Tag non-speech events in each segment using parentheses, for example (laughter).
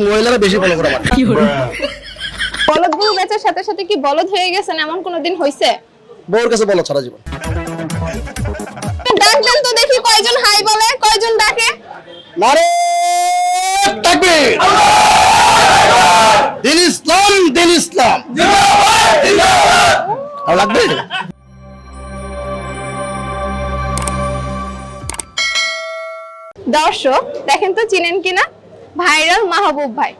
মহিলারা বেশি ফলো করে আমার। বলদ গরু বেচার সাথে সাথে কি বলদ হয়ে গেছেন এমন কোনোদিন হয়েছে বউর কাছে বলো সারা জীবন। ডাক দেন তো দেখি কয়জন হাই বলে কয়জন ডাকে? নারে তাকবীর দিন ইসলাম দিন ইসলাম। আর লাগবে? দর্শক দেখেন তো চিনেন কিনা? ভাইরাল মাহবুব ভাই।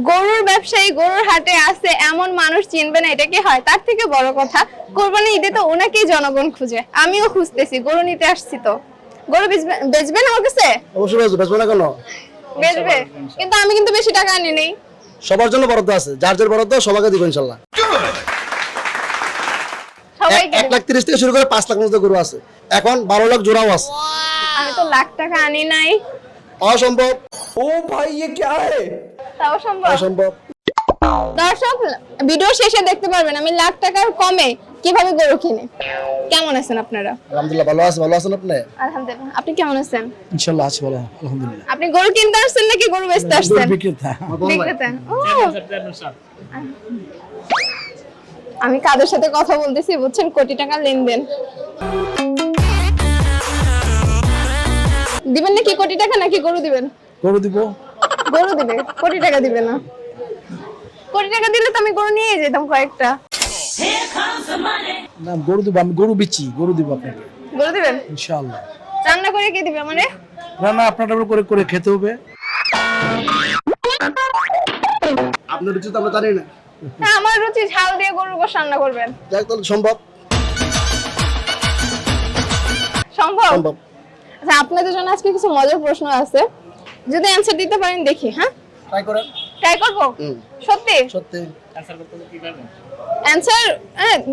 গরুর ব্যবসায়ী গরুর হাটে আছে এমন মানুষ চিনবে না এটা কি হয়? তার থেকে বড় কথা কোরবানি ঈদে তো ওনাকেই জনগণ খুঁজে। আমিও খুঁজতেছি গরু নিতে আসছি তো। গরু বেচবে- বেচবেন আমার কাছে? অবশ্যই বেচবো বেচবো না কেন? বেচবে। কিন্তু আমি কিন্তু বেশি টাকা আনি নেই। সবার জন্য বরাদ্দ আছে যার যার বরাদ্দ সবাইকে দিব ইনশাল্লাহ। এক লাখ তিরিশ থেকে শুরু করে পাঁচ লাখ মতো গরু আছে। এখন বারো লাখ জোড়াও আছে। আমি তো লাখ টাকা আনি নাই। অসম্ভব। তাও সম্ভব অসম্ভব। দর্শক ভিডিও শেষে দেখতে পারবেন আমি লাখ টাকার কমে কীভাবে গরু কিনে। কেমন আছেন আপনারা? আলহামদুলিল্লাহ ভালো আছে ভালো আছেন আপনি? আলহামদুলিল্লাহ। আপনি কেমন আছেন? ইনশাল্লাহ আছে ভালো আলহামদুলিল্লাহ। আপনি গরু কিনতে আসছেন নাকি গরু বেচতে আসছেন? বিক্রেতা। বিক্রেতা। ও! আমি কাদের সাথে কথা বলতেছি বুঝছেন? কোটি টাকা লেনদেন। দিবেন নাকি? কোটি টাকা নাকি গরু দিবেন? গরু দিব। গরু দিবে। কোটি টাকা দিবে না। কোটি টাকা দিলে তো আমি গরু নিয়ে যেতাম কয়েকটা। না গরু দিব আমি গরু বিচি গরু দিব আপনাকে। গরু দিবেন? ইনশাআল্লাহ। রান্না করে কে দিবে মানে রান্না আপনার করে করে খেতে হবে। আপনার রুচি তো আমরা জানি না। হ্যাঁ আমার রুচি ঝাল দিয়ে গরুর গোশ রান্না করবেন। যাক তাহলে সম্ভব। সম্ভব? সম্ভব। আপনাদের জন্য আজকে কিছু মজার প্রশ্ন আছে। যদি অ্যানসার দিতে পারেন দেখি হ্যাঁ? ট্রাই করেন। ট্রাই করব। সত্যি? সত্যি। অ্যানসার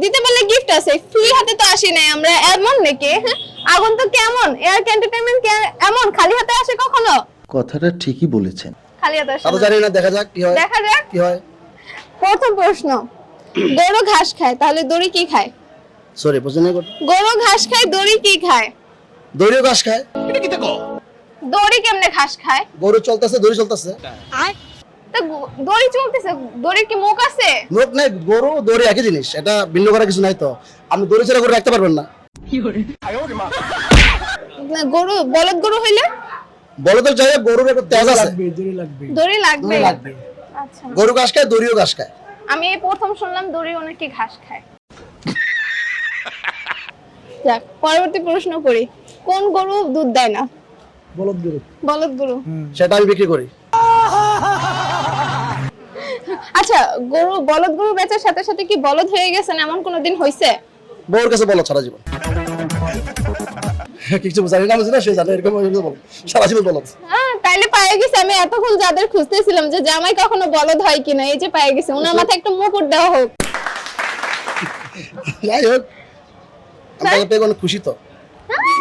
দিতে পারলে গিফট আছে। ফ্রি হাতে তো আসি নাই আমরা এমন নাকি হ্যাঁ? আগুন তো কেমন এয়ার এন্টারটেইনমেন্ট এমন? খালি হাতে আসে কখনো? কথাটা ঠিকই বলেছেন। খালি হাতে আসে জানি না দেখা যাক কি হয়। দেখা যাক। কি হয়? প্রথম প্রশ্ন গরু ঘাস খায় তাহলে দড়ি কি খায়? সরি বুঝলেন গরু ঘাস খায় দড়ি কি খায়? দড়িও ঘাস খায়। দড়ি কেমনে ঘাস খায়? গরু চলতেছে দড়ি চলতেছে। তা দড়ি চলতেছে দড়ির কি মুখ আছে? লোক নাই গরু দড়ি একই জিনিস এটা ভিন্ন করার কিছু নাই তো। আপনি দড়ি ছেড়ে করে রাখতে পারবেন না। না, গরু বলদ গরু হইলে? বলো তো গরুর একটা তেজ আছে। দড়ি লাগবে দড়ি লাগবে। আচ্ছা। গরু ঘাস খায় দড়িও ঘাস খায়। আমি এই প্রথম শুনলাম দড়ি নাকি ঘাস খায়। (laughs) যাক পরবর্তী প্রশ্ন করি। কোন গরু দুধ দেয় না? বলদ গরু। বলদ গরু। সেটা আমি বিক্রি করি। আচ্ছা গরু বলদ গরু বেচার সাথে সাথে কি বলদ হয়ে গেছেন এমন কোনোদিন হয়েছে বউর কাছে বলো সারা জীবন। (laughs) কিছু জানি না বুঝি না সে জানে এরকম এরকম বলো। সারা জীবন বলো হ্যাঁ তাইলে পায়ে গেছে আমি এতক্ষণ যাদের খুঁজতেছিলাম যে জামাই কখনো বলদ হয় কিনা এই যে পায়ে গেছে ওনার মাথায় একটা মুকুট দেওয়া হোক। যাই হোক আমরা পেয়ে অনেক খুশি তো।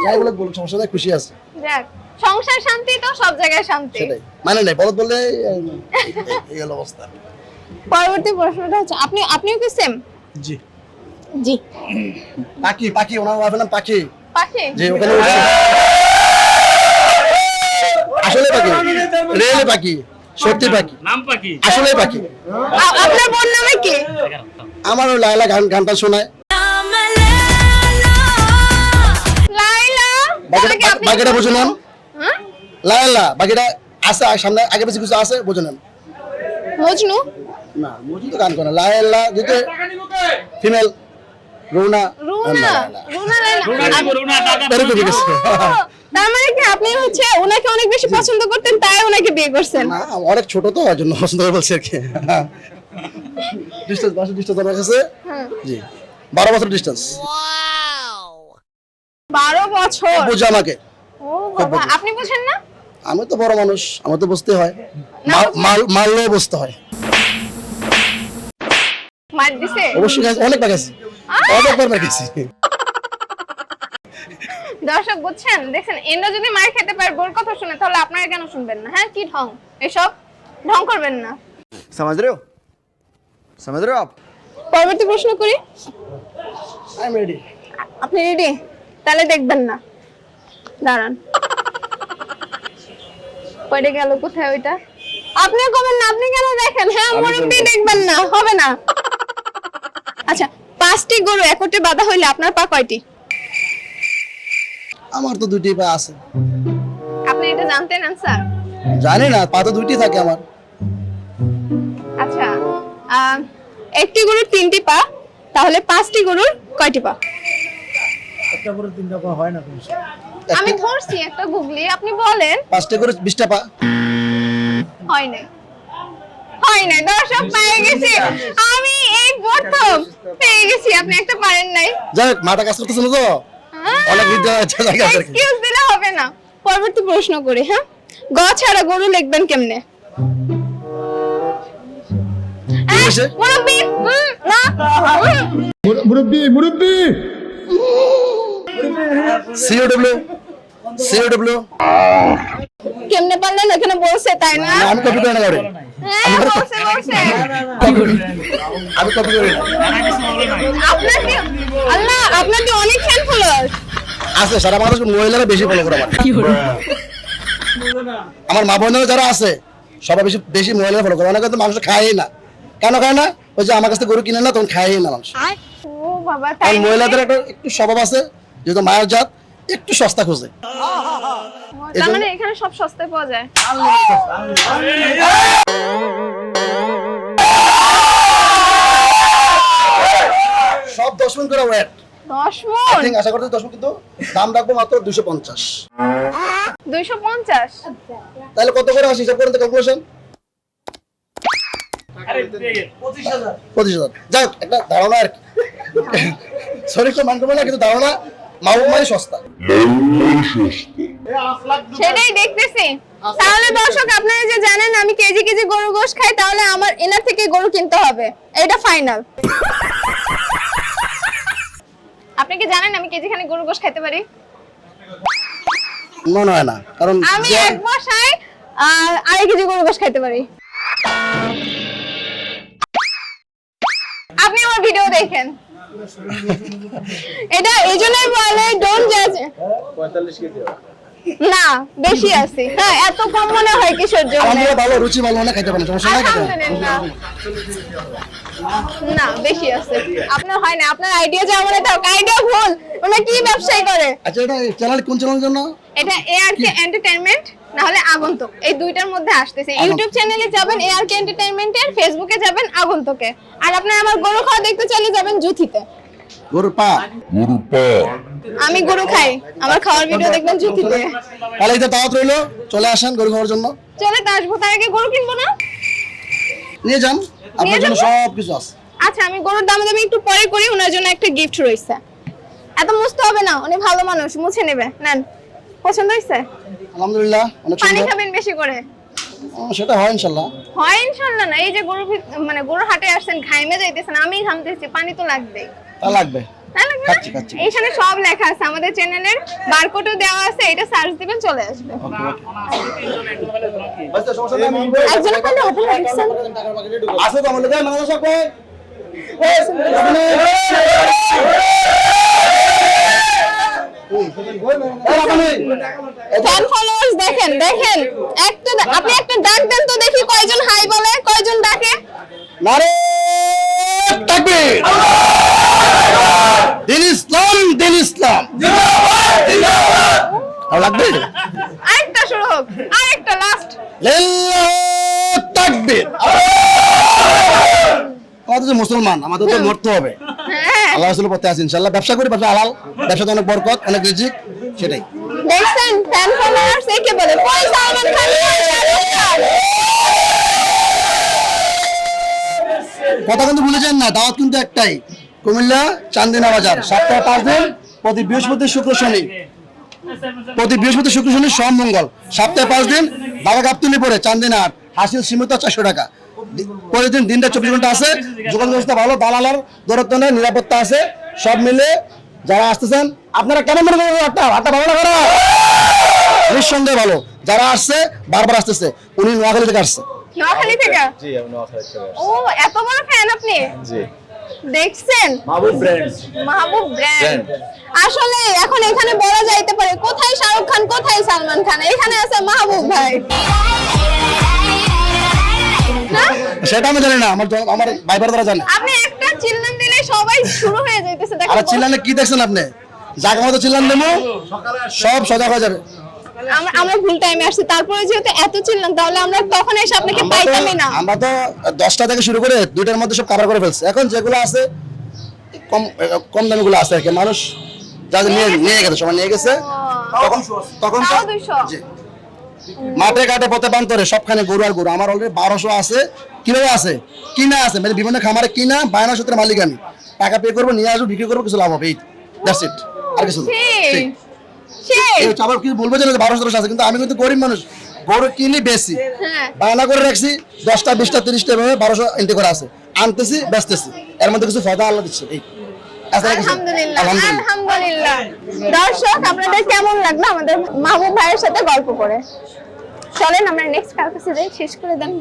যাই বলে বলো সমস্যা নাই খুশি আছে। যাক সংসার শান্তি তো সব জায়গায় শান্তি। সেটাই। মানে নাই বলত বললে এই হলো অবস্থা। পরবর্তী প্রশ্নটা হচ্ছে আপনি আপনিও কি সেম জি। জি। পাখি পাখি ওনার ওয়াইফের নাম পাখি। পাখি? যে ওখানে আসলে পাখি। রেলে পাখি সত্যি পাখি। নাম পাখি। আসলে পাখি। আপনার বোন নামে কি? আমার ওই লায়লা গান গানটা শোনায়। বাকিটা বুঝে নেন। হ্যাঁ? লায়লা বাকিটা আছে সামনে আগে বেশি কিছু আছে বুঝে নেন। মজনু? না মজুদ তো গান করে লায়লা যেটা ফিমেল রুনা। তার মানে কি আপনি হচ্ছে ওনাকে অনেক বেশি পছন্দ করতেন তাই ওনাকে বিয়ে করছেন? না অনেক ছোট তো ওই জন্য পছন্দ করে বলছি আর কি। ডিস্টেন্স বাসা ডিস্টেন্স আমার কাছে। হ্যাঁ। জি। বছর ডিস্টেন্স বারো বছর। বোঝো আমাকে। ও বাবা আপনি বুঝেন না? আমি তো বড় মানুষ আমার তো বুঝতে হয়। মাল মারলেও বুঝতে হয়। মার দিছে? অবশ্যই অনেক গেছে অনেকবার গেছি দর্শক বুঝছেন? দেখেন এন্ড যদি মার খেতে পারে বোর কথা শুনে তাহলে আপনারা কেন শুনবেন না হ্যাঁ? কি ঢং? এসব ঢং করবেন না। সমাজ রেও সমাজ রেও আপ। পরবর্তী প্রশ্ন করি। আই এম রেডি আপনি রেডি তাহলে দেখবেন না। দাঁড়ান। কয়টা গেল কোথায় ওইটা? আপনি কবেন না আপনি কেন দেখেন? হ্যাঁ মুরব্বি দেখবেন না হবে না। আচ্ছা পাঁচটি গরু একটে বাঁধা হইলে আপনার পা কয়টি? আমার তো দুটি পা আছে। আপনি এটা জানতেন আনসার জানি না পা তো দুটি থাকে আমার। আচ্ছা একটি গরুর তিনটি পা তাহলে পাঁচটি গরুর কয়টি পা? একটা করে তিনটা পা হয় না কোনো আমি ধরছি একটা গুগলি আপনি বলেন। পাঁচটা করে বিশটা পা। হয় নাই। হয় নাই দর্শক পেয়ে গেছি। আমি এই প্রথম পেয়ে গেছি আপনি একটা পারেন নাই। যাই হোক, মাটা কাজ করতেছিল তো? অনেক বিদ্যা আছে জায়গা। এক্সকিউজ দিলে হবে না। পরবর্তী প্রশ্ন করি হ্যাঁ? গ ছাড়া গরু লিখবেন কেমনে? কিসে? মুরব্বি, না। মুরব্বী মুরব্বী! সিওডব্লিউ সিওডব্লিউ কেমনে পারলেন? এখানে বলছে তাই না? আমি কপি করে না হ্যাঁ বলছে বলছে আমি কপি করি না আপনার কি আল্লাহ আপনার কি অনেক ফ্যান ফলোয়ার আছে সারা মহিলারা বেশি ফলো করে আমার। আমার মা বোনেরা যারা আছে সবাই বেশি বেশি মহিলারা ফলো করে। অনেকে তো মানুষ খায়ই না। কেন খায় না? ওই যে আমার কাছে গরু কিনে না তখন খায়ই না মানুষ? মহিলাদের একটা একটু স্বভাব আছে যেহেতু মায়ের জাত একটু সস্তা খোঁজে। মানে এখানে সব সস্তায় পাওয়া যায়? সব দশ মিনিট করে ওয়েট দশ আশা করতে দশ মিনিট কিন্তু দাম রাখব মাত্র দুশো পঞ্চাশ। দুইশো পঞ্চাশ? তাহলে কত করে আসে হিসাব করেন তো ক্যালকুলেশন পঁচিশ হাজার। যাই হোক, একটা ধারণা আর কি। সরি তো মানতে কিন্তু ধারণা মাহবুব মানে সস্তা। সেটাই দেখতেছি। তাহলে দর্শক আপনারা যে জানেন আমি কেজি কেজি গরু গোশ খাই তাহলে আমার এনার থেকে গরু কিনতে হবে। এটা ফাইনাল। আপনি কি জানেন আমি কেজি খানে গরু গোশ খাইতে পারি? মনে হয় না কারণ আমি এক আহ, আড়াই কেজি গরু গোশ খাইতে পারি। আপনি আমার ভিডিও দেখেন। এটা এই জন্যই বলে ডোন্ট জাজ না বেশি আছে। হ্যাঁ এত কম মনে হয় কিসের জন্য? আমাদের ভালো রুচি ভালো মানে খাইতে পারেন সমস্যা নাই না বেশি আছে। আপনার হয় না আপনার আইডিয়া যে আমার থাক আইডিয়া ভুল। ওনা কি ব্যবসায়ী করে? আচ্ছা এটা চ্যানেল কোন চ্যানেলের জন্য? এটা এআরকে এন্টারটেইনমেন্ট না হলে আগন্তুক। এই দুইটার মধ্যে আসতেছে। ইউটিউব চ্যানেলে যাবেন এআরকে এন্টারটেইনমেন্টের ফেসবুকে যাবেন আগন্তুকে। আর আপনি আমার গরু খাওয়া দেখতে চাইলে যাবেন জুথিতে। গরুর পা। গরু পা। আমি গরু খাই। আমার খাওয়ার ভিডিও দেখবেন জুথিতে। তাহলে এটা দাওয়াত রইল। চলে আসেন গরু খাওয়ার জন্য। চলে তো আসব। তার আগে গরু কিনবো না? নিয়ে যান। আপনার জন্য সব কিছু আছে। আচ্ছা আমি গরুর দাম দামি একটু পরে করি। ওনার জন্য একটা গিফট রয়েছে। এত মুছতে হবে না। উনি ভালো মানুষ। মুছে নেবে। নেন। পছন্দ হয়েছে? আলহামদুলিল্লাহ অনেক পানি খাবেন বেশি করে? সেটা হয় ইনশাল্লাহ। হয় ইনশাল্লাহ না এই যে গরু মানে গরুর হাটে আসছেন ঘাইমে যাইতেছেন আমি ঘামতেছি পানি তো লাগবে। তা লাগবে। এইখানে সব লেখা আছে আমাদের চ্যানেলের বারকোডও দেওয়া আছে এটা সার্চ দিবেন চলে আসবে। একজন তো আমাদের মানে ফ্যান ফলোয়ার্স দেখেন দেখেন। একটা আপনি একটা ডাক দেন তো দেখি কয়জন হাই বলে কয়জন ডাকে। নারে তাকবীর দিন ইসলাম দিন ইসলাম। আর লাগবে? আরেকটা শুরু হোক আরেকটা লাস্ট লিল্লাহ তাকবীর। আমাদের মুসলমান আমাদের তো মরতে হবে। হ্যাঁ আল্লাহ রাসূলের পথে আছে ইনশাআল্লাহ। ব্যবসা করি ব্যবসা হালাল ব্যবসাতে অনেক বরকত অনেক রিজিক সেটাই। দেখছেন ফ্যান ফলোয়ার্স একে বলে? কই শাহরুখ খান কথা কিন্তু ভুলে যান না দাওয়াত কিন্তু একটাই। কুমিল্লা চান্দিনা বাজার সপ্তাহে পাঁচ দিন প্রতি বৃহস্পতি শুক্র শনি। প্রতি বৃহস্পতি শুক্র শনি সোম মঙ্গল। সপ্তাহে পাঁচ দিন বাবা গাবতুলি পরে চান্দিনা হাট। হাসিল সীমিত চারশো টাকা। প্রতিদিন দিনটা চব্বিশ ঘণ্টা আছে যোগাযোগ ব্যবস্থা ভালো দালালার দূরত্ব নেই নিরাপত্তা আছে সব মিলে যারা আসতেছেন আপনারা কেমন মনে করেন হাটটা হাটটা ভালো না খারাপ? নিঃসন্দেহে ভালো। যারা আসছে বারবার আসতেছে। উনি নোয়াখালী থেকে আসছে। নোয়াখালী থেকে? ও এত বড় ফ্যান আপনি? দেখছেন? মাহবুব ব্র্যান্ড মাহবুব ব্র্যান্ড আসলে এখন এখানে বলা যাইতে পারে কোথায় শাহরুখ খান কোথায় সালমান খান? এখানে আছে মাহবুব ভাই। সেটা আমি জানি না আমার আমার ভাই দ্বারা জানে। আপনি একটা চিল্লান দিলে সবাই শুরু হয়ে যাইতেছে দেখো। আর চিল্লানে কি দেখছেন আপনি? জায়গা মতো চিল্লান দেবো। সব সজাগ হয়ে যাবে। আমরা ভুল টাইমে আসছি। তারপরে যেহেতু এত চিল্লান তাহলে আমরা তখন এসে আপনাকে পাইতামই না। আমরা তো দশটা থেকে শুরু করে দুইটার মধ্যে সব কাভার করে ফেলছি। এখন যেগুলো আছে কম কম দামি গুলো আছে আর কি। মানুষ যাদের নিয়ে নিয়ে গেছে সবাই নিয়ে গেছে। তখন তখন? জি। মাঠে ঘাটে পথে প্রান্তরে সবখানে গরু আর গরু। আমার অলরেডি বারোশো আছে কীভাবে আছে কিনা আছে। মানে বিভিন্ন খামারে কিনা বায়না সূত্রে মালিক আমি। টাকা পে করব নিয়ে আসব বিক্রি করব কিছু লাভ হবে। এই দ্যাটস ইট আর কিছু আবার কিছু বলব যে বারোশো তেরোশো আছে কিন্তু আমি কিন্তু গরিব মানুষ। গরু কিনি বেশি হ্যাঁ। বায়না করে রাখছি দশটা বিশটা তিরিশটা এভাবে বারোশো এন্ট্রি করে আছে। আনতেছি বেচতেছি। এর মধ্যে কিছু ফায়দা আল্লাহ দিচ্ছে। এই। আলহামদুলিল্লাহ আলহামদুলিল্লাহ। দর্শক আপনাদের কেমন লাগল আমাদের মাহবুব ভাইয়ের সাথে গল্প করে? চলেন আমরা নেক্সট কালকে কাছে যাই শেষ করে দেন